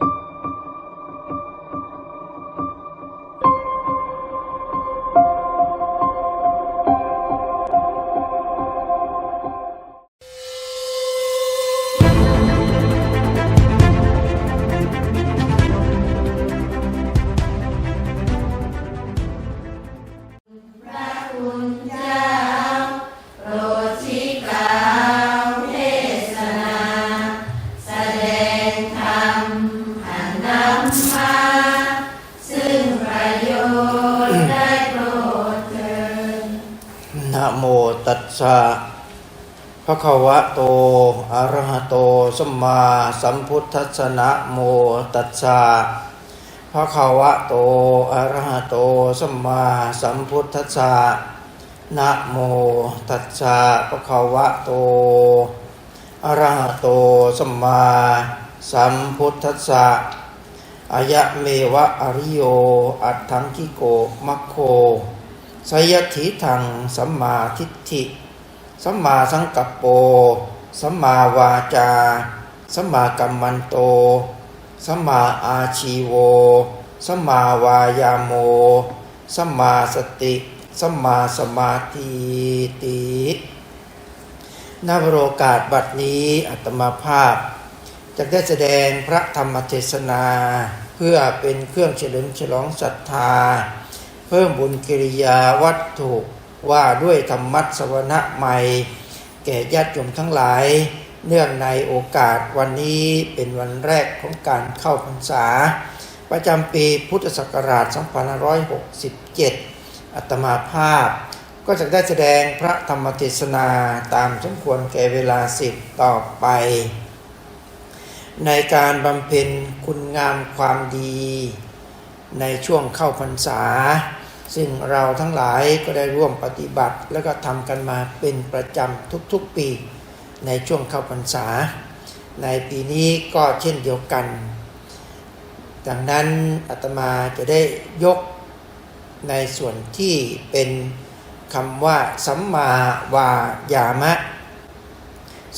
you. นะโมตัสสะภะคะวะโตอะระหะโตสัมมาสัมพุทธัสสะนะโมตัสสะภะคะวะโตอะระหะโตสัมมาสัมพุทธัสสะนะโมตัสสะภะคะวะโตอะระหะโตสัมมาสัมพุทธัสสะอายะเมวะอริโยอัตถังกิโกมัคโค สยถิทังสัมมาทิฏฐิ สัมมาสังกัปโป สัมมาวาจา สัมมากัมมันโต สัมมาอาชีโว สัมมาวายาโม สัมมาสติ สัมมาสมาธิตินาโรกาสบัดนี้อัตมาภาพจะได้แสดงพระธรรมเทศนา เพื่อเป็นเครื่องเฉลิมฉลองศรัทธา พิ่มบุญกิริยาวัตถุว่าด้วยธรรมัสวนะใหม่ แก่ญาติโยมทั้งหลาย เนื่องในโอกาสวันนี้เป็นวันแรกของการเข้าพรรษา ประจำปีพุทธศักราช 2567 อัตมาภาพ ก็จะได้แสดงพระธรรมเทศนาตามสมควรแก่เวลาสิบต่อไป ในการบำเพ็ญคุณงามความดี ในช่วงเข้าพรรษา ซึ่งเราทั้งหลายก็ได้ร่วมปฏิบัติ แล้วก็ทำกันมาเป็นประจำทุกๆปีในช่วงเข้าพรรษา ในปีนี้ก็เช่นเดียวกัน ดังนั้นอาตมาจะได้ยกในส่วนที่เป็นคำว่าสัมมาวายามะ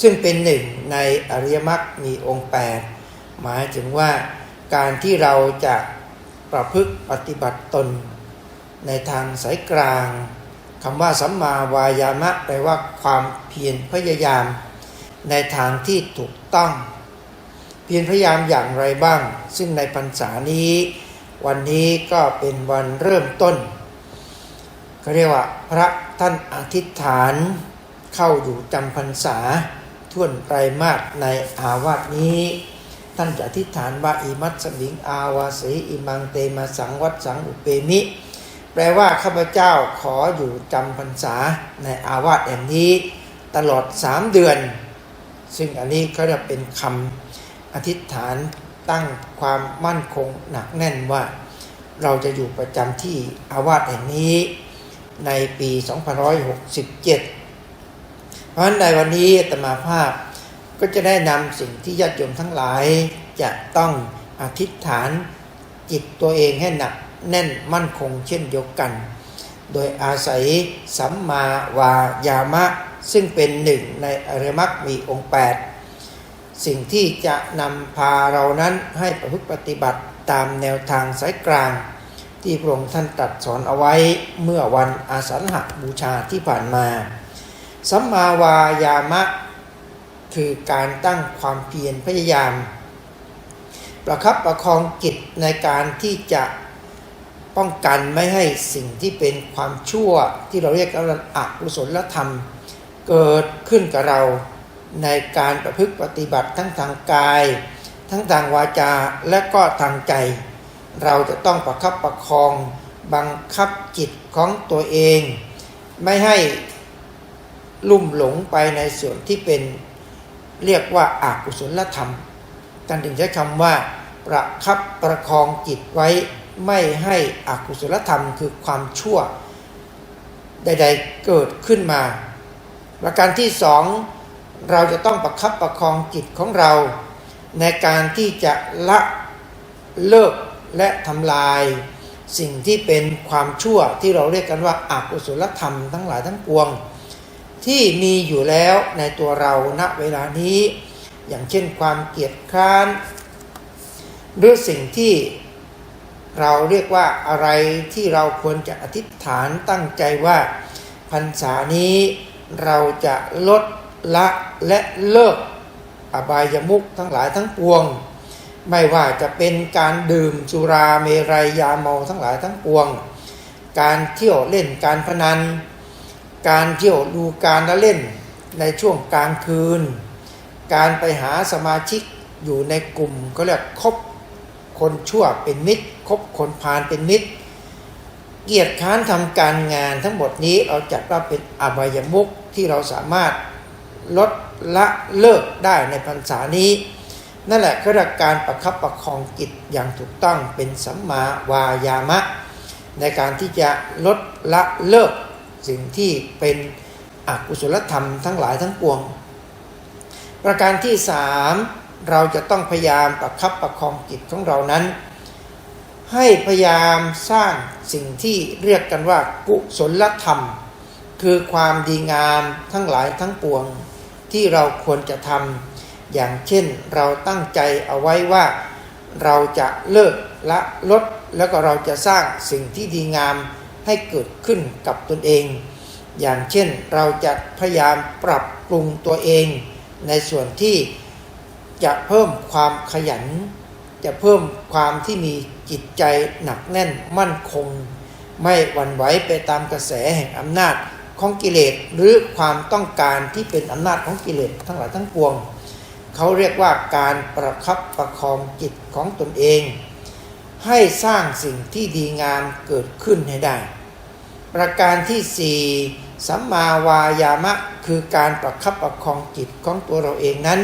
ซึ่งเป็นหนึ่งในอริยมรรคมีองค์ 8 หมายถึงว่าการที่เราจะประพฤติปฏิบัติตน ในทางสายกลางคำว่าสัมมาวายามะแปลว่าความเพียรพยายาม ในทางที่ถูกต้อง เพียรพยายามอย่างไรบ้าง ซึ่งในพรรษานี้ วันนี้ก็เป็นวันเริ่มต้นเขาเรียกว่าพระท่านอธิษฐานเข้าอยู่จำพรรษาท่วนไตรมาสในอาวาสนี้ ท่านจะอธิษฐานว่าอิมัตสมิงอาวาสีอิมังเตมาสังวัดสังอุเปมิ แปลว่าข้าพเจ้าขออยู่จำพรรษาในอาวาสแห่งนี้ ตลอดสามเดือน ซึ่งอันนี้เขาจะเป็นคำอธิษฐานตั้งความมั่นคงหนักแน่นว่า เราจะอยู่ประจำที่อาวาสแห่งนี้ในปี2567 เพราะฉะนั้นในวันนี้ตมาภาพก็จะได้นำสิ่งที่ญาติโยมทั้งหลายจะต้องอธิษฐานจิตตัวเองให้หนัก แน่นมั่นคงเช่นเดียวกัน โดยอาศัยสัมมาวายามะ ซึ่งเป็นหนึ่งในอริมรรคมีองค์ 8 สิ่งที่จะนำพาเรานั้นให้ประพฤติปฏิบัติตามแนวทางสายกลาง ที่พระองค์ท่านตรัสสอนเอาไว้เมื่อวันอาสาฬหบูชาที่ผ่านมา สัมมาวายามะ คือการตั้งความเพียรพยายามประคับประคองจิตในการที่จะ ป้องกันไม่ให้สิ่งที่เป็นความชั่วที่เราเรียกว่าอกุศลธรรม เกิดขึ้นกับเราในการประพฤติปฏิบัติทั้งทางกาย ทั้งทางวาจาและก็ทางใจ เราจะต้องประคับประคองบังคับจิตของตัวเอง ไม่ให้ลุ่มหลงไปในส่วนที่เป็นเรียกว่าอากุศลธรรมท่านถึงใช้คำว่าประคับประคองจิตไว้ ไม่ให้อกุศลธรรมคือความชั่ว ใด ๆเกิดขึ้นมา ประการที่สองเราจะต้องประคับประคองจิตของเรา ในการที่จะละเลิกและทำลายสิ่งที่เป็นความชั่วที่เราเรียกกันว่าอากุศลธรรมทั้งหลายทั้งปวง ที่มีอยู่แล้วในตัวเราณเวลานี้ อย่างเช่นความเกียดคร้านหรือสิ่งที่ เราเรียกว่าอะไรที่เราควรจะอธิษฐานตั้งใจว่าพรรษานี้เราจะลดละและเลิกอบายมุขทั้งหลายทั้งปวง ไม่ว่าจะเป็นการดื่มสุราเมรัยยาเมาทั้งหลายทั้งปวง การเที่ยวเล่นการพนัน การเที่ยวดูการละเล่นในช่วงกลางคืน การไปหาสมาชิกอยู่ในกลุ่มก็เรียกคบคนชั่วเป็นมิตร คบคนพาลเป็นมิตร เกียรติค้านทำการงานทั้งหมดนี้เราจัดว่าเป็นอบายมุขที่เราสามารถลดละเลิกได้ในพรรษานี้ นั่นแหละคือการประคับประคองจิตอย่างถูกต้องเป็นสัมมาวายามะ ในการที่จะลดละเลิกสิ่งที่เป็นอกุศลธรรมทั้งหลายทั้งปวง ประการที่สามเราจะต้องพยายามประคับประคองจิตของเรานั้น ให้พยายามสร้างสิ่งที่เรียกกันว่ากุศลธรรม คือความดีงามทั้งหลายทั้งปวงที่เราควรจะทำอย่างเช่นเราตั้งใจเอาไว้ว่าเราจะเลิกละลดแล้วก็เราจะสร้างสิ่งที่ดีงามให้เกิดขึ้นกับตนเอง อย่างเช่นเราจะพยายามปรับปรุงตัวเอง ในส่วนที่จะเพิ่มความขยัน จะเพิ่มความที่มี จิตใจหนักแน่นมั่นคง ไม่หวั่นไหวไปตามกระแสแห่งอำนาจของกิเลสหรือความต้องการที่เป็นอำนาจของกิเลสทั้งหลายทั้งปวง เขาเรียกว่าการประคับประคองจิตของตนเอง ให้สร้างสิ่งที่ดีงามเกิดขึ้นให้ได้ ประการที่สี่สัมมาวายามะ คือการประคับประคองจิตของตัวเราเองนั้น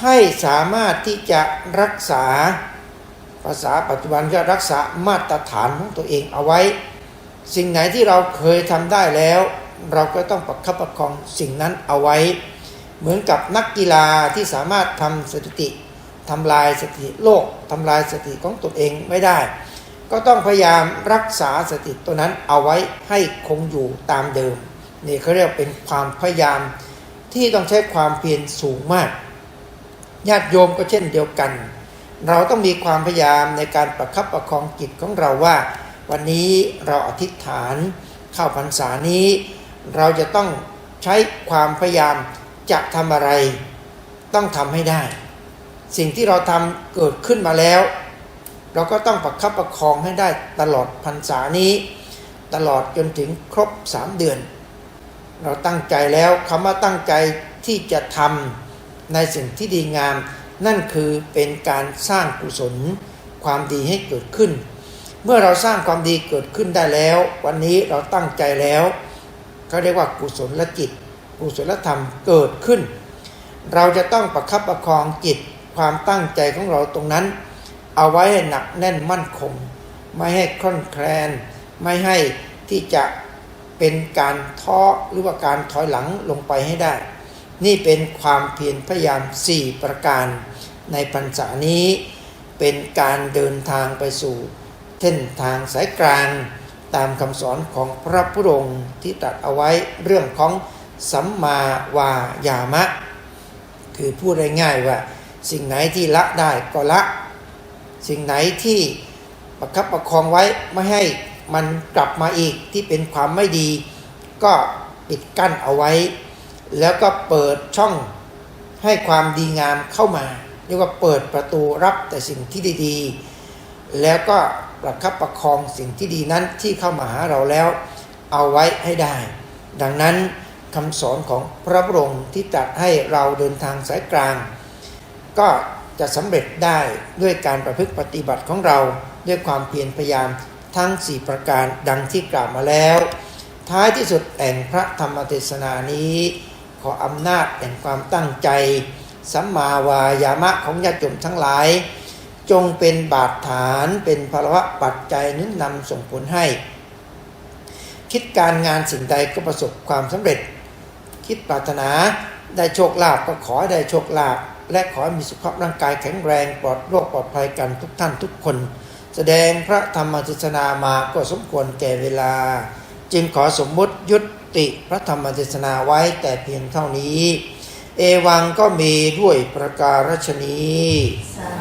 ให้สามารถที่จะรักษา ภาษาปัจจุบันก็รักษามาตรฐานของตัวเองเอาไว้ สิ่งไหนที่เราเคยทำได้แล้ว เราก็ต้องประคับประคองสิ่งนั้นเอาไว้ เหมือนกับนักกีฬาที่สามารถทำสถิติทำลายสถิติโลกทำลายสถิติของตนเองไม่ได้ ก็ต้องพยายามรักษาสถิติตัวนั้นเอาไว้ให้คงอยู่ตามเดิมนี่เขาเรียกเป็นความพยายามที่ต้องใช้ความเพียรสูงมากญาติโยมก็เช่นเดียวกัน เราต้องมีความพยายามในการประคับประคองจิตของเราว่า วันนี้เราอธิษฐานเข้าพรรษานี้ เราจะต้องใช้ความพยายามจะทำอะไร ต้องทำให้ได้ สิ่งที่เราทำเกิดขึ้นมาแล้ว เราก็ต้องประคับประคองให้ได้ตลอดพรรษานี้ ตลอดจนถึงครบสามเดือน เราตั้งใจแล้วคำว่าตั้งใจที่จะทำในสิ่งที่ดีงาม นั่นคือเป็นการสร้างกุศลความดีให้เกิดขึ้น เมื่อเราสร้างความดีเกิดขึ้นได้แล้ว วันนี้เราตั้งใจแล้วเขาเรียกว่ากุศลละจิต กุศลธรรมเกิดขึ้น เราจะต้องประคับประคองจิตความตั้งใจของเราตรงนั้น เอาไว้ให้หนักแน่นมั่นคง ไม่ให้คล่อนแคลน ไม่ให้ที่จะเป็นการท้อหรือว่าการถอยหลังลงไปให้ได้ นี่เป็นความเพียรพยายาม 4 ประการ ในพรรษานี้ เป็นการเดินทางไปสู่เส้นทางสายกลางตามคำสอนของพระพุทธองค์ที่ตรัดเอาไว้เรื่องของสัมมาวายามะ คือพูดง่ายๆว่า สิ่งไหนที่ละได้ก็ละ สิ่งไหนที่ประคับประคองไว้ไม่ให้มันกลับมาอีกที่เป็นความไม่ดี ก็ปิดกั้นเอาไว้ แล้วก็เปิดช่องให้ความดีงามเข้ามาเรียกว่าเปิดประตูรับแต่สิ่งที่ดีๆ แล้วก็ประคับประคองสิ่งที่ดีนั้นที่เข้ามาหาเราแล้ว เอาไว้ให้ได้ ดังนั้นคำสอนของพระบรมที่ตรัสให้เราเดินทางสายกลาง ก็จะสำเร็จได้ด้วยการประพฤติปฏิบัติของเราด้วยความเพียรพยายามทั้ง 4 ประการดังที่กล่าวมาแล้ว ท้ายที่สุดแห่งพระธรรมเทศนานี้ ออำนาจแห่งความตั้งใจ สัมมาวายามะของญาติโยมทั้งหลาย จงเป็นบาดฐานเป็นภาวะปัจจัยนุนนำส่งผลให้ คิดการงานสิ่งใดก็ประสบความสำเร็จ คิดปรารถนาได้โชคลาภก็ขอได้โชคลาภและขอมีสุขภาพร่างกายแข็งแรงปลอดโรคปลอดภัยกันทุกท่านทุกคน แสดงพระธรรมเทศนามาก็สมควรแก่เวลา จึงขอสมมุติยุติพระธรรมเทศนาไว้แต่เพียงเท่านี้ เอวังก็มีด้วยประการฉนี้สา